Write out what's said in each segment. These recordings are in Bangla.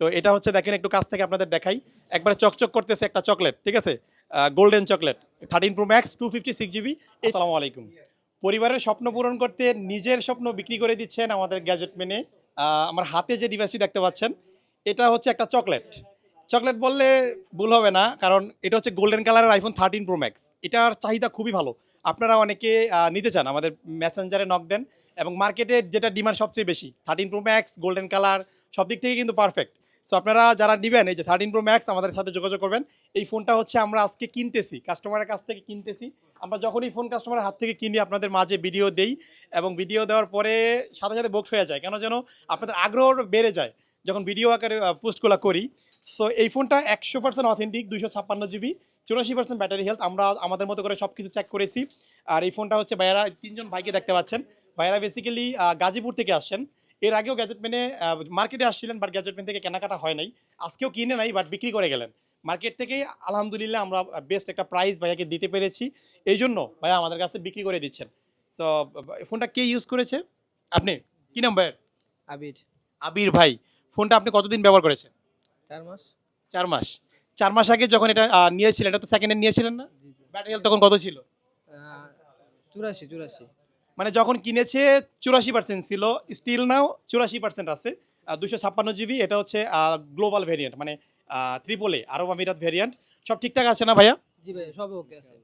তো এটা হচ্ছে দেখেন, একটু কাছ থেকে আপনাদের দেখাই। একবারে চকচক করতেছে একটা চকলেট, ঠিক আছে? Golden chocolate thirteen pro max two fifty six GB আসসালামু আলাইকুম। পরিবারের স্বপ্ন পূরণ করতে নিজের স্বপ্ন বিক্রি করে দিচ্ছেন আমাদের গ্যাজেট মেনে আমার হাতে যে ডিভাইসটি দেখতে পাচ্ছেন, এটা হচ্ছে একটা চকলেট। চকলেট বললে ভুল হবে না, কারণ এটা হচ্ছে গোল্ডেন কালারের আইফোন থার্টিন প্রো ম্যাক্স এটার চাহিদা খুবই ভালো। আপনারা অনেকে নিতে চান, আমাদের মেসেঞ্জারে নক দেন। এবং মার্কেটে যেটা ডিমান্ড সবচেয়ে বেশি thirteen pro max golden colour সব দিক থেকে কিন্তু পারফেক্ট সো আপনারা যারা নেবেন, এই যে থার্টিন প্রো ম্যাক্স আমাদের সাথে যোগাযোগ করবেন। এই ফোনটা হচ্ছে আমরা আজকে কিনতেছি কাস্টমারের কাছ থেকে কিনতেছি। আমরা যখনই ফোন কাস্টমারের হাত থেকে কিনি, আপনাদের মাঝে ভিডিও দেই এবং ভিডিও দেওয়ার পরে সাথে সাথে বুক হয়ে যায়। কেন যেন আপনাদের আগ্রহ বেড়ে যায় যখন ভিডিও আকারে পোস্টগুলো করি। সো এই ফোনটা একশো পার্সেন্ট অথেন্টিক দুইশো ছাপ্পান্ন জিবি চুরাশি পার্সেন্ট ব্যাটারি হেলথ আমরা আমাদের মতো করে সব কিছু চেক করেছি। আর এই ফোনটা হচ্ছে ভাইয়ারা, তিনজন ভাইকে দেখতে পাচ্ছেন। ভাইয়ারা বেসিক্যালি গাজীপুর থেকে আসছেন। এর আগেও গ্যাজেট মেনে মার্কেটে আসছিলেন বাট গ্যাজেট মেন থেকে কেনাকাটা হয় নাই। আজকেও কিনে নাই বাট বিক্রি করে গেলেন। মার্কেট থেকেই আলহামদুলিল্লাহ আমরা বেস্ট একটা প্রাইস ভাইয়াকে দিতে পেরেছি। এই জন্য ভাইয়া আমাদের কাছে বিক্রি করে দিচ্ছেন। সো ফোনটা কে ইউজ করেছে? আপনি? কি নাম ভাইয়ের? আবির। আবির ভাই ফোনটা আপনি কতদিন ব্যবহার করেছেন? চার মাস। চার মাস। চার মাস আগে যখন এটা নিয়েছিলেন এটা তো সেকেন্ড হ্যান্ড নিয়েছিলেন না? ব্যাটারি হেলথ তখন কত ছিল? চুরাশি চুরাশি। মানে যখন কিনেছে চুরাশি পার্সেন্ট ছিল স্টিল নাও চুরাশি পার্সেন্ট আছে। দুশো ছাপ্পান্ন জিবি এটা হচ্ছে গ্লোবাল ভেরিয়েন্ট মানে ত্রিপলে আরব আমিরাত ভেরিয়েন্ট সব ঠিকঠাক আছে না ভাইয়া? জি ভাই সব ওকে আছে।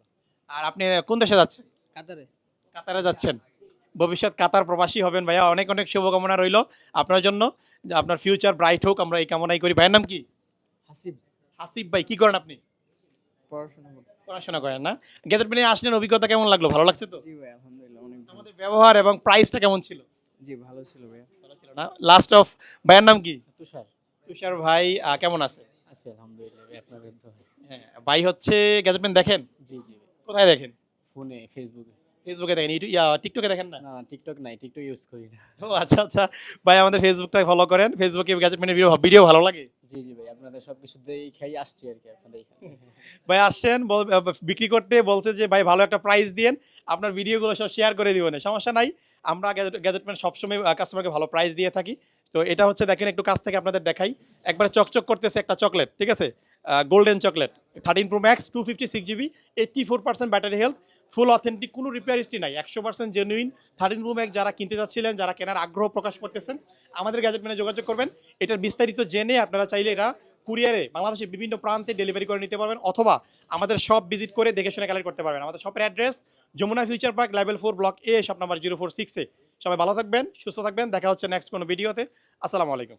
আর আপনি কোন দেশে যাচ্ছেন? কাতারে। কাতারে যাচ্ছেন। ভবিষ্যৎ কাতার প্রবাসী হবেন ভাইয়া। অনেক অনেক শুভকামনা রইল আপনার জন্য। যে আপনার ফিউচার ব্রাইট হোক আমরা এই কামনাই করি। ভাইয়ের নাম কি? হাসিব। হাসিফ ভাই কি করেন আপনি? পড়াশোনা পড়াশোনা করেন না। গেজেট মেনে আসলেন অভিজ্ঞতা কেমন লাগল? ভালো লাগছে তো? জি ভাই আলহামদুলিল্লাহ। ব্যবহার এবং প্রাইসটা কেমন ছিল? জি ভালো ছিল ভাইয়া। ভালো ছিল না? লাস্ট অফ ভাইয়ের নাম কি? তুষার। তুষার ভাই আহ, কেমন আছে? আছে আলহামদুলিল্লাহ ভাই আপনাদের তো হ্যাঁ ভাই হচ্ছে গ্যাজেটমেন্ট দেখেন? জি জি কোথায় দেখেন? ফোনে ফেসবুকে ফেসবুকে দেখেন ইউটিউব ইয়া, টিকটকে দেখেন না? না টিকটক নাই টিকটক ইউজ করি না। ও আচ্ছা আচ্ছা। ভাই আমাদের ফেসবুকটা ফলো করেন। ফেসবুকে গ্যাজেটমেন্টের ভিডিও ভিডিও ভালো লাগে? জি জি ভাই, আপনাদের সব কিছু দেখাই আসছি আর কি আপনাদের এখানে। ভাই আসছেন বিক্রি করতে বলছে যে, ভাই, ভালো একটা প্রাইস দিয়েন। আপনার ভিডিওগুলো সব শেয়ার করে দিবেন। সমস্যা নাই, আমরা গ্যাজেটমেন্ট সবসময় কাস্টমারকে ভালো প্রাইস দিয়ে থাকি। তো এটা হচ্ছে, দেখেন, একটু কাছ থেকে আপনাদের দেখাই। একবারে চকচক করতেছে একটা চকলেট ঠিক আছে? Golden chocolate thirteen pro max two fifty six GB eighty four percent battery health full authentic কোনো রিপেয়ার হিস্ট্রি নাই। একশো percent genuine thirteen pro max যারা কিনতে যাচ্ছিলেন, যারা কেনার আগ্রহ প্রকাশ করতেছেন, আমাদের গ্যাজেট মেনে যোগাযোগ করবেন। এটার বিস্তারিত জেনে আপনারা চাইলে এটা কুরিয়ারে বাংলাদেশের বিভিন্ন প্রান্তে ডেলিভারি করে নিতে পারবেন অথবা আমাদের শপ ভিজিট করে দেখে শুনে কালেক্ট করতে পারবেন। আমাদের শপের address Jamuna future park level four block A shop number zero four সিক্সে সবাই ভালো থাকবেন, সুস্থ থাকবেন, দেখা হচ্ছে নেক্সট কোনো ভিডিওতে আসসালামু আলাইকুম।